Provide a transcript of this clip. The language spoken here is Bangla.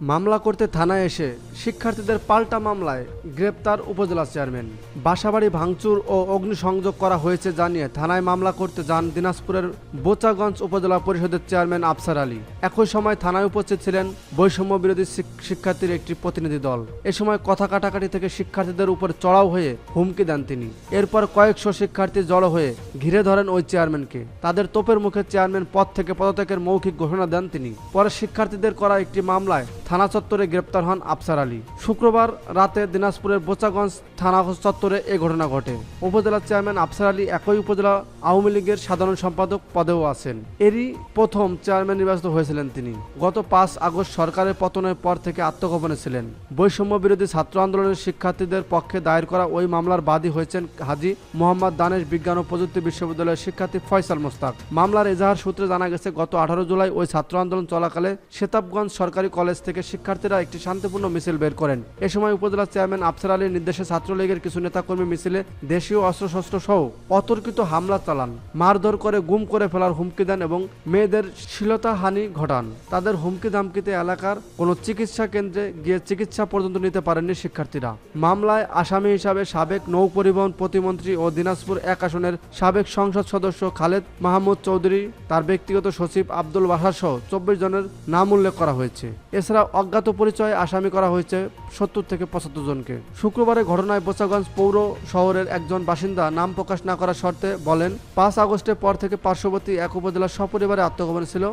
মামলা করতে থানায় এসে শিক্ষার্থীদের পাল্টা মামলায় গ্রেপ্তার উপজেলা চেয়ারম্যান। বাসাবাড়ি ভাঙচুর ও অগ্নিসংযোগ করা হয়েছে জানিয়ে থানায় মামলা করতে যান দিনাজপুরের বোচাগঞ্জ উপজেলা পরিষদের চেয়ারম্যান আফসার আলী। একই সময় থানায় উপস্থিত ছিলেন বৈষম্য বিরোধী শিক্ষার্থীর একটি প্রতিনিধি দল। এ সময় কথা কাটাকাটি থেকে শিক্ষার্থীদের উপর চড়াও হয়ে হুমকি দেন তিনি। এরপর কয়েকশো শিক্ষার্থী জড়ো হয়ে ঘিরে ধরেন ওই চেয়ারম্যানকে। তাদের তোপের মুখে চেয়ারম্যান পদ থেকে পদত্যাগের মৌখিক ঘোষণা দেন তিনি। পরে শিক্ষার্থীদের করা একটি মামলায় থানা চত্বরে গ্রেপ্তার হন আফসার আলী। শুক্রবার রাতে দিনাজপুরের বোচাগঞ্জ থানা চত্বরে এ ঘটনা ঘটে। উপজেলা চেয়ারম্যান আফসার আলী একই উপজেলা আওয়ামী লীগের সাধারণ সম্পাদক পদেও আছেন। এরই প্রথম চেয়ারম্যান নির্বাচিত হয়েছিলেন তিনি। গত পাঁচ আগস্ট সরকারের পতনের পর থেকে আত্মগোপনে ছিলেন। বৈষম্য বিরোধী ছাত্র আন্দোলনের শিক্ষার্থীদের পক্ষে দায়ের করা ওই মামলার বাদী হয়েছেন হাজি মোহাম্মদ দানেশ বিজ্ঞান ও প্রযুক্তি বিশ্ববিদ্যালয়ের শিক্ষার্থী ফয়সাল মোস্তাক। মামলার এজাহার সূত্রে জানা গেছে, গত আঠারো জুলাই ওই ছাত্র আন্দোলন চলাকালে সেতাবগঞ্জ সরকারি কলেজ থেকে শিক্ষার্থীরা একটি শান্তিপূর্ণ মিছিল বের করেন। এ সময় উপজেলা চেয়ারম্যান আফসার আলীর নির্দেশে ছাত্রলীগের কিছু নেতাকর্মী মিছিলে দেশীয় অস্ত্রশস্ত্র সহ অতর্কিত হামলা চালান। মারধর করে, গুম করে ফেলার হুমকি দেন এবং মেয়েদের শ্লীলতাহানি ঘটান। তাদের হুমকি ধামকিতে এলাকার কোনো চিকিৎসা কেন্দ্রে গিয়ে চিকিৎসা পর্যন্ত নিতে পারেননি শিক্ষার্থীরা। মামলায় আসামি হিসাবে সাবেক নৌ পরিবহন প্রতিমন্ত্রী ও দিনাজপুর এক আসনের সাবেক সংসদ সদস্য খালেদ মাহমুদ চৌধুরী, তার ব্যক্তিগত সচিব আব্দুল বাহার সহ চব্বিশ জনের নাম উল্লেখ করা হয়েছে। এছাড়া অজ্ঞাত পরিচয়ে আসামি করা হয়েছে সত্তর থেকে পঁচাত্তর জনকে। শুক্রবারে ঘটনায় বোচাগঞ্জ পৌর শহরের একজন বাসিন্দা নাম প্রকাশ না করার শর্তে বলেন, পাঁচ আগস্টের পর থেকে পার্শ্ববর্তী এক উপজেলার সপরিবারে আত্মগোপন ছিল।